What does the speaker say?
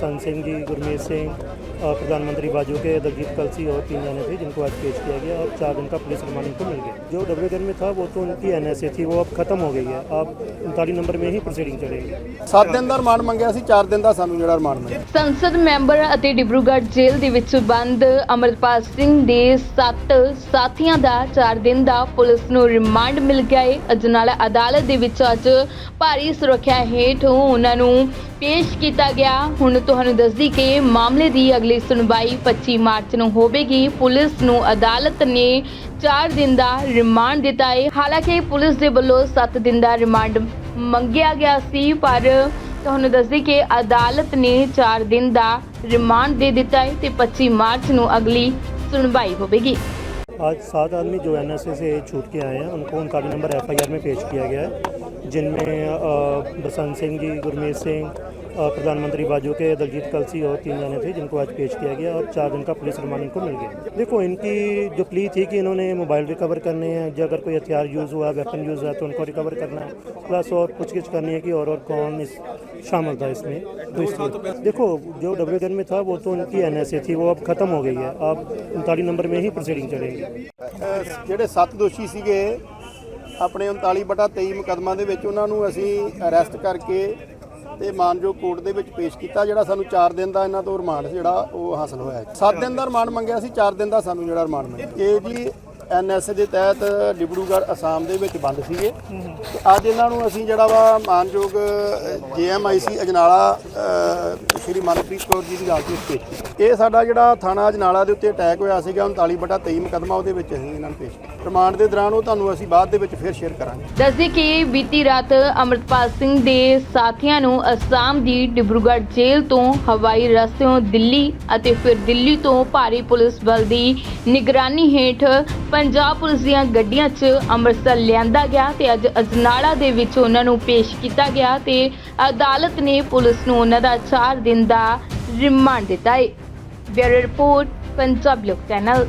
ਸੰਤ ਸਿੰਘ ਜੀ ਗੁਰਮੀਤ ਸਿੰਘ प्रधानमंत्री बाजू के दलजीत कलसी और तीन जाने थे जिनको आज पेश किया गया और चार दिन का पुलिस रिमांड इनको मिल गया जो डब्ल्यू में था वो तो उनकी एन थी वो अब खत्म हो गई है अब उनतालीस नंबर में ही प्रोसीडिंग चलेगी 7 ਦਿਨ ਦਾ ਰਿਮਾਂਡ ਮੰਗਿਆ ਸੀ 4 ਦਿਨ ਦਾ ਸਾਨੂੰ ਜਿਹੜਾ ਰਿਮਾਂਡ ਮਿਲਿਆ ਸੰਸਦ ਮੈਂਬਰ ਅਤੇ ਡਿਬਰੂਗੜ੍ਹ ਜੇਲ੍ਹ ਦੇ ਵਿੱਚ ਬੰਦ ਅਮਰਪਾਲ ਸਿੰਘ ਦੇ 7 ਸਾਥੀਆਂ ਦਾ 4 ਦਿਨ ਦਾ ਪੁਲਿਸ ਨੂੰ ਰਿਮਾਂਡ ਮਿਲ ਗਿਆ ਹੈ ਅਜਨਾਲਾ ਅਦਾਲਤ ਦੇ ਵਿੱਚ ਅੱਜ ਭਾਰੀ ਸੁਰੱਖਿਆ ਹੇਠ ਉਹਨਾਂ ਨੂੰ ਪੇਸ਼ ਕੀਤਾ ਗਿਆ ਹੁਣ ਤੁਹਾਨੂੰ ਦੱਸਦੀ ਕਿ ਮਾਮਲੇ ਦੀ ਅਗਲੀ ਸੁਣਵਾਈ 25 ਮਾਰਚ ਨੂੰ ਹੋਵੇਗੀ ਪੁਲਿਸ ਨੂੰ ਅਦਾਲਤ ਨੇ 4 ਦਿਨ ਦਾ ਰਿਮਾਂਡ ਦਿੱਤਾ ਹੈ ਹਾਲਾਂਕਿ ਪੁਲਿਸ ਦੇ ਵੱਲੋਂ 7 ਦਿਨ ਦਾ ਰਿਮਾਂਡ ਮੰਗਿਆ ਗਿਆ ਸੀ ਪਰ ਤੁਹਾਨੂੰ ਦੱਸਦੀ ਕਿ ਅਦਾਲਤ ਨੇ 4 ਦਿਨ ਦਾ ਰਿਮਾਂਡ ਦੇ ਦਿੱਤਾ ਹੈ ਤੇ 25 ਮਾਰਚ ਨੂੰ ਅਗਲੀ ਸੁਣਵਾਈ ਹੋਵੇਗੀ आज सात आदमी जो एन से छूट के आए हैं उनको उनतालीस नंबर एफ में पेश किया गया है जिनमें बसंत सिंह जी, गुरमीत सिंह प्रधानमंत्री बाजू के दलजीत कलसी और तीन जाने थे जिनको आज पेश किया गया और चार दिन का पुलिस रिमांड इनको मिल गया। देखो, इनकी जो प्ली थी कि इन्होंने मोबाइल रिकवर करने हैं, जो अगर कोई हथियार यूज़ हुआ, वेपन यूज़ हुआ तो उनको रिकवर करना है। प्लस और कुछ कुछ करनी है कि और और कौन इस, शामिल था इसमें। तो देखो, जो डब्ल्यू में था, वो तो उनकी एनएसए थी, वो अब ख़त्म हो गई है। अब उनतालीस नंबर में ही प्रोसीडिंग चलेगी। जो सात दोषी सके ਆਪਣੇ 39 ਬਟਾ 23 ਮੁਕਦਮਾ ਦੇ ਵਿੱਚ ਉਹਨਾਂ ਨੂੰ ਅਸੀਂ ਅਰੈਸਟ ਕਰਕੇ ਤੇ ਮਾਨਜੋ ਕੋਰਟ ਦੇ ਵਿੱਚ ਪੇਸ਼ ਕੀਤਾ, ਜਿਹੜਾ ਸਾਨੂੰ 4 ਦਿਨ ਦਾ ਇਹਨਾਂ ਤੋਂ ਰਿਮਾਂਡ ਜਿਹੜਾ ਉਹ ਹਾਸਲ ਹੋਇਆ 7 ਦਿਨ ਦਾ ਰਿਮਾਂਡ ਮੰਗਿਆ ਸੀ 4 ਦਿਨ ਦਾ ਸਾਨੂੰ ਜਿਹੜਾ ਰਿਮਾਂਡ ਮਿਲਿਆ। ਇਹ ਜੀ ਐਨਐਸਏ ਦੇ ਤਹਿਤ ਡਿਬਰੂਗੜ੍ਹ ਅਸਾਮ ਦੇ ਵਿੱਚ ਬੰਦ ਸੀਗੇ। ਤੇ ਅੱਜ ਇਹਨਾਂ ਨੂੰ ਅਸੀਂ ਜਿਹੜਾ ਵਾ ਮਾਨਯੋਗ ਜੀਐਮਆਈਸੀ ਅਜਨਾਲਾ ਸ਼੍ਰੀ ਮਨਪ੍ਰੀਤ ਕੌਰ ਜੀ ਦੀ ਅਦਾਲਤ ਵਿੱਚ ਪੇਸ਼ ਇਹ ਸਾਡਾ ਜਿਹੜਾ ਥਾਣਾ ਅਜਨਾਲਾ ਦੇ ਉੱਤੇ ਅਟੈਕ ਹੋਇਆ ਸੀਗਾ 39 ਬਟਾ 23 ਮੁਕਦਮਾ ਉਹਦੇ ਵਿੱਚ ਅਸੀਂ ਇਹਨਾਂ ਨੂੰ ਪੇਸ਼ ਰਿਮਾਂਡ ਦੇ ਦੌਰਾਨ ਉਹ ਤੁਹਾਨੂੰ ਅਸੀਂ ਬਾਅਦ ਦੇ ਵਿੱਚ ਫਿਰ ਸ਼ੇਅਰ ਕਰਾਂਗੇ। ਦੱਸਦੇ ਕਿ ਬੀਤੀ ਰਾਤ ਅਮਰਪਾਲ ਸਿੰਘ ਦੇ ਸਾਥੀਆਂ ਨੂੰ ਅਸਾਮ ਦੀ ਡਿਬਰੂਗੜ੍ਹ ਜੇਲ੍ਹ ਤੋਂ ਹਵਾਈ ਰਸਤਿਓਂ ਦਿੱਲੀ ਅਤੇ ਫਿਰ ਦਿੱਲੀ ਤੋਂ ਭਾਰੀ ਪੁਲਿਸ ਬਲ ਦੀ ਨਿਗਰਾਨੀ ਹੇਠ ਪੰਜਾਬ ਪੁਲਿਸ ਦੀਆਂ ਗੱਡੀਆਂ 'ਚ ਅੰਮ੍ਰਿਤਸਰ ਲਿਆਂਦਾ ਗਿਆ ਤੇ ਅੱਜ ਅਜਨਾਲਾ ਦੇ ਵਿੱਚ ਉਹਨਾਂ ਨੂੰ ਪੇਸ਼ ਕੀਤਾ ਗਿਆ ਤੇ ਅਦਾਲਤ ਨੇ ਪੁਲਿਸ ਨੂੰ ਉਹਨਾਂ ਦਾ 4 ਦਿਨ ਦਾ ਰਿਮਾਂਡ ਦਿੱਤਾ ਹੈ ਬਿਊਰੋ ਰਿਪੋਰਟ ਪੰਜਾਬ ਲੋਕ ਚੈਨਲ।